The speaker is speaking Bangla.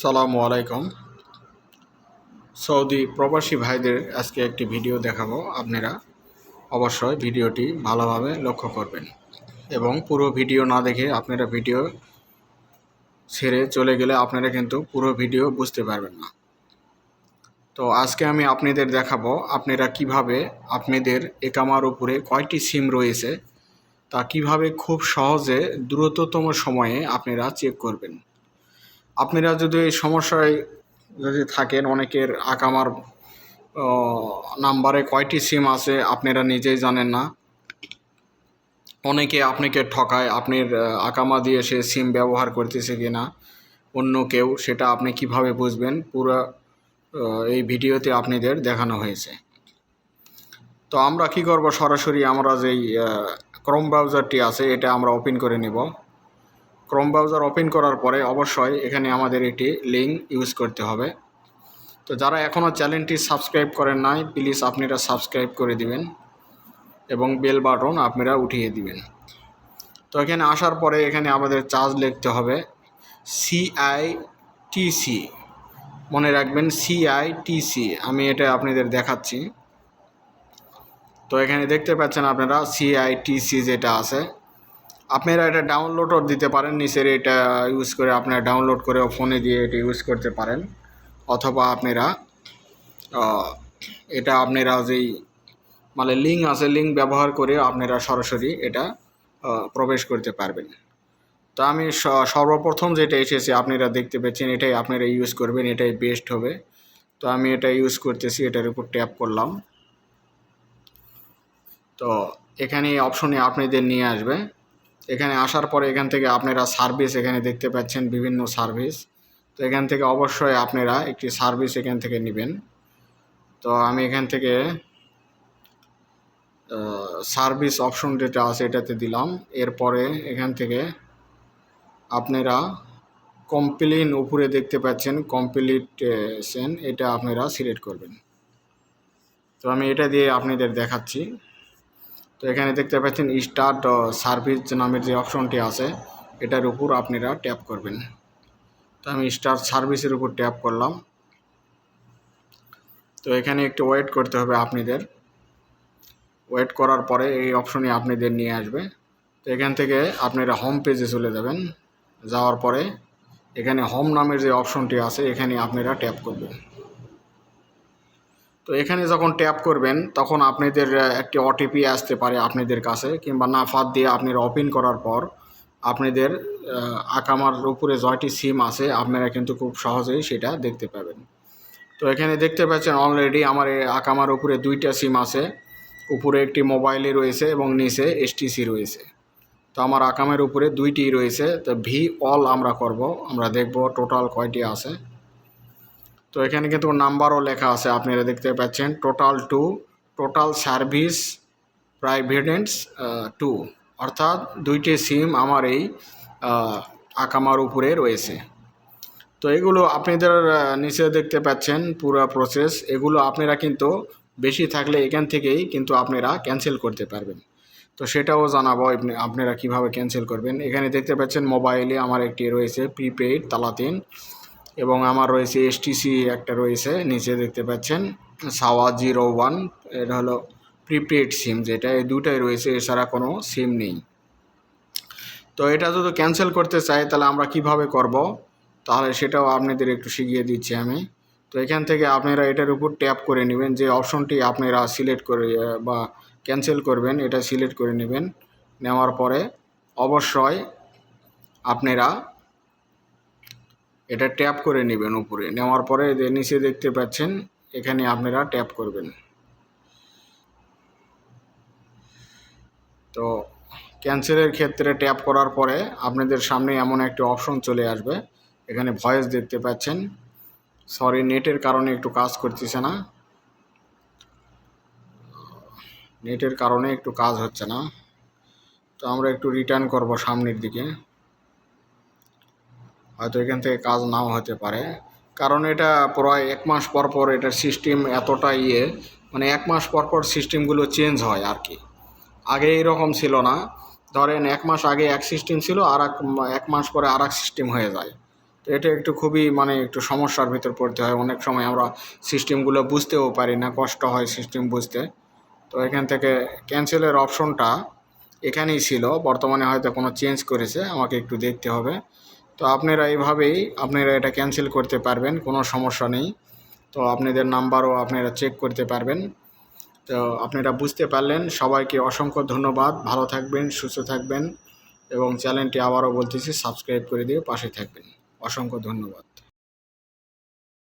আসসালামু আলাইকুম। সৌদি প্রবাসী ভাইদের আজকে একটি ভিডিও দেখাবো আপনারা। অবশ্যই ভিডিওটি ভালোভাবে লক্ষ্য করবেন এবং পুরো ভিডিও না দেখে আপনারা ভিডিও ছেড়ে চলে গেলে আপনারা কিন্তু পুরো ভিডিও বুঝতে পারবেন না। তো আজকে আমি আপনাদের দেখাবো আপনারা কীভাবে আপনাদের একামার উপরে কয়টি সিম রয়েছে তা কীভাবে খুব সহজে দ্রুততম সময়ে আপনারা চেক করবেন। আপনারা যদি এই সমস্যায় যদি থাকেন, অনেকের আকামার নাম্বারে কয়টি সিম আছে আপনারা নিজেই জানেন না। অনেকে আপনাকে ঠকায়, আপনার আকামা দিয়ে সে সিম ব্যবহার করতেছে কি না অন্য কেউ, সেটা আপনি কীভাবে বুঝবেন? পুরো এই ভিডিওতে আপনাদের দেখানো হয়েছে। তো আমরা কি করব? সরাসরি আমরা যেই ক্রোম ব্রাউজারটি আছে, এটা আমরা ওপেন করে নেব। ক্রোম ব্রাউজার ওপেন করার পরে অবশ্যই এখানে আমাদের একটি লিঙ্ক ইউজ করতে হবে। তো যারা এখনও চ্যানেলটি সাবস্ক্রাইব করেন নাই প্লিজ আপনারা সাবস্ক্রাইব করে দিবেন এবং বেল বাটন আপনারা উঠিয়ে দিবেন। তো এখানে আসার পরে এখানে আমাদের চার্জ লিখতে হবে সিআইটিসি মনে রাখবেন সিআইটিসি আমি এটা আপনাদের দেখাচ্ছি। তো এখানে দেখতে পাচ্ছেন আপনারা সিআইটিসি যেটা আছে আপনারা এটা ডাউনলোডও দিতে পারেন, নিচের এটা ইউজ করে আপনারা ডাউনলোড করে ফোনে দিয়ে এটা ইউজ করতে পারেন। অথবা আপনারা এটা আপনারা যেই মানে লিঙ্ক আছে লিঙ্ক ব্যবহার করে আপনারা সরাসরি এটা প্রবেশ করতে পারবেন। তো আমি সর্বপ্রথম যেটা এসেছে, আপনারা দেখতে পাচ্ছেন, এটাই আপনারা ইউজ করবেন, এটাই বেস্ট হবে। তো আমি এটা ইউজ করতেছি, এটার উপর ট্যাপ করলাম। তো এখানে অপশনে আপনাদের নিয়ে আসবে। এখানে আসার পরে এখান থেকে আপনারা সার্ভিস এখানে দেখতে পাচ্ছেন বিভিন্ন সার্ভিস তো এখান থেকে অবশ্যই আপনারা একটি সার্ভিস এখান থেকে নেবেন। তো আমি এখান থেকে সার্ভিস অপশন যেটা আছে এটাতে দিলাম। এরপরে এখান থেকে আপনারা কমপ্লেন উপরে দেখতে পাচ্ছেন কমপ্লিটেশন এটা আপনারা সিলেক্ট করবেন। তো আমি এটা দিয়ে আপনাদের দেখাচ্ছি। তো এখানে দেখতে পাচ্ছেন স্টার্ট সার্ভিস নামের যে অপশনটি আছে, এটার উপর আপনারা ট্যাপ করবেন। তো আমি স্টার্ট সার্ভিসের উপর ট্যাপ করলাম। তো এখানে একটু ওয়েট করতে হবে আপনাদের। ওয়েট করার পরে এই অপশনে আপনাদের নিয়ে আসবে। তো এখান থেকে আপনারা হোম পেজে চলে যাবেন। যাওয়ার পরে এখানে হোম নামের যে অপশনটি আছে, এখানে আপনারা ট্যাপ করবেন। তো এখানে যখন ট্যাপ করবেন, তখন আপনাদের একটি ওটিপি আসতে পারে আপনাদের কাছে কিংবা নাফাত দিয়ে আপনারা ওপেন করার পর আপনাদের আকামার উপরে জয়টি সিম আছে, আপনারা কিন্তু খুব সহজেই সেটা দেখতে পাবেন। তো এখানে দেখতে পাচ্ছেন অলরেডি আমার আকামার উপরে দুইটা সিম আছে, উপরে একটি মোবাইলে রয়েছে এবং নিচে এসটিসি রয়েছে। তো আমার আকামের উপরে দুইটি রয়েছে, তো ভি অল আমরা করব, আমরা দেখব টোটাল কয়টি আছে। তো এখানে কিন্তু নাম্বারও লেখা আছে, আপনারা দেখতে পাচ্ছেন। টোটাল টু টোটাল সার্ভিস প্রাইভেটেন্স টু অর্থাৎ দুইটি সিম আমার এই আকামার উপরে রয়েছে। তো এগুলো আপনাদের নিচে দেখতে পাচ্ছেন পুরো প্রসেস এগুলো আপনারা কিন্তু বেশি থাকলে এখান থেকেই কিন্তু আপনারা ক্যান্সেল করতে পারবেন। তো সেটাও জানাব আপনি- আপনারা কীভাবে ক্যান্সেল করবেন। এখানে দেখতে পাচ্ছেন মোবাইলে আমার একটি রয়েছে প্রিপেইড তালাতিন। এবং আমার রয়েছে এসটিসি একটা রয়েছে, নিচে দেখতে পাচ্ছেন সাওয়া জিরো ওয়ান এটা হলো প্রিপেড সিম যেটা, এই দুটাই রয়েছে, এছাড়া কোনো সিম নেই। তো এটা যদি ক্যান্সেল করতে চাই, তাহলে আমরা কীভাবে করব? তাহলে সেটাও আপনাদের একটু শিখিয়ে দিচ্ছি আমি। তো এখান থেকে আপনারা এটার উপর ট্যাপ করে নেবেন, যে অপশনটি আপনারা সিলেক্ট করে বা ক্যান্সেল করবেন, এটা সিলেক্ট করে নেবেন। নেওয়ার পরে অবশ্যই আপনারা এটা ট্যাপ করে নেবেন উপরে। নেওয়ার পরে নিচে দেখতে পাচ্ছেন, এখানে আপনারা ট্যাপ করবেন। তো ক্যান্সেলের ক্ষেত্রে ট্যাপ করার পরে আপনাদের সামনে এমন একটি অপশন চলে আসবে। এখানে ভয়েস দেখতে পাচ্ছেন। সরি নেটের কারণে একটু কাজ করতেছে না। নেটের কারণে একটু কাজ হচ্ছে না। তো আমরা একটু রিটার্ন করব সামনের দিকে। হয়তো এখান থেকে কাজ নাও হতে পারে। কারণ এটা প্রায় এক মাস পর পর এটার সিস্টেম এতটা ইয়ে মানে এক মাস পর পর সিস্টেমগুলো চেঞ্জ হয় আর কি। আগে এরকম ছিল না। ধরেন এক মাস আগে এক সিস্টেম ছিল, আর এক মাস পরে আর এক সিস্টেম হয়ে যায়। তো এটা একটু খুবই মানে একটু সমস্যার ভিতর পড়তে হয়। অনেক সময় আমরা সিস্টেমগুলো বুঝতেও পারি না, কষ্ট হয় সিস্টেম বুঝতে। তো এখান থেকে ক্যান্সেলের অপশনটা এখানেই ছিল। বর্তমানে হয়তো কোনো চেঞ্জ করেছে, আমাকে একটু দেখতে হবে। তো আপনারা এইভাবেই আপনারা এটা ক্যান্সেল করতে পারবেন, কোনো সমস্যা নেই। তো আপনাদের নাম্বারও আপনারা চেক করতে পারবেন। তো আপনারা বুঝতে পারলেন, সবাইকে অসংখ্য ধন্যবাদ। ভালো থাকবেন, সুস্থ থাকবেন এবং চ্যানেলটি আবারও বলতেছি, সাবস্ক্রাইব করে দিয়ে পাশে থাকবেন। অসংখ্য ধন্যবাদ।